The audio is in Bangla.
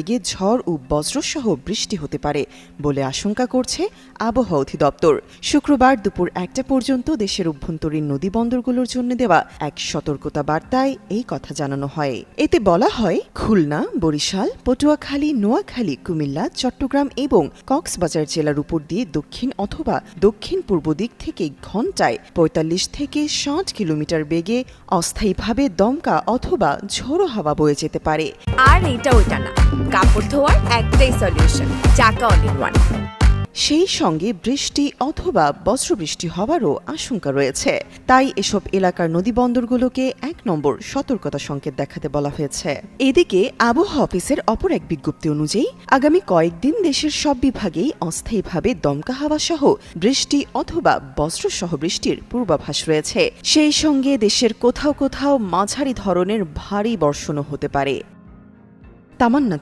বেগে ঝড় ও বজ্রসহ বৃষ্টি হতে পারে বলে আশঙ্কা করছে আবহাওয়া অধিদপ্তর। শুক্রবার দুপুর একটা পর্যন্ত দেশের অভ্যন্তরীণ নদী বন্দরগুলোর জন্য দেওয়া এক সতর্কতা বার্তায় এই কথা জানানো হয়। এতে বলা হয়, খুলনা, বরিশাল, পটুয়াখালী, নোয়াখালী, কুমিল্লা, চট্টগ্রাম এবং কক্সবাজার জেলার উপর দিয়ে দক্ষিণ অথবা দক্ষিণ পূর্ব দিক থেকে ঘন্টায় পঁয়তাল্লিশ থেকে ষাট কিলোমিটার বেগে অস্থায়ীভাবে দমকা অথবা ঝোড়ো হাওয়া বয়ে যেতে পারে। আর এইটা ওইটা না। ধোয়ার একটাই সলিউশন চাকা অল ইন ওয়ান সেই সঙ্গে বৃষ্টি অথবা বজ্রবৃষ্টি হওয়ারও আশঙ্কা রয়েছে। তাই এসব এলাকার নদীবন্দরগুলোকে এক নম্বর সতর্কতা সংকেত দেখাতে বলা হয়েছে। এদিকে আবহাওয়া অফিসের অপর এক বিজ্ঞপ্তি অনুযায়ী, আগামী কয়েকদিন দেশের সব বিভাগেই অস্থায়ীভাবে দমকা হাওয়া সহ বৃষ্টি অথবা বজ্রসহ বৃষ্টির পূর্বাভাস রয়েছে। সেই সঙ্গে দেশের কোথাও কোথাও মাঝারি ধরনের ভারী বর্ষণও হতে পারে। তামান্না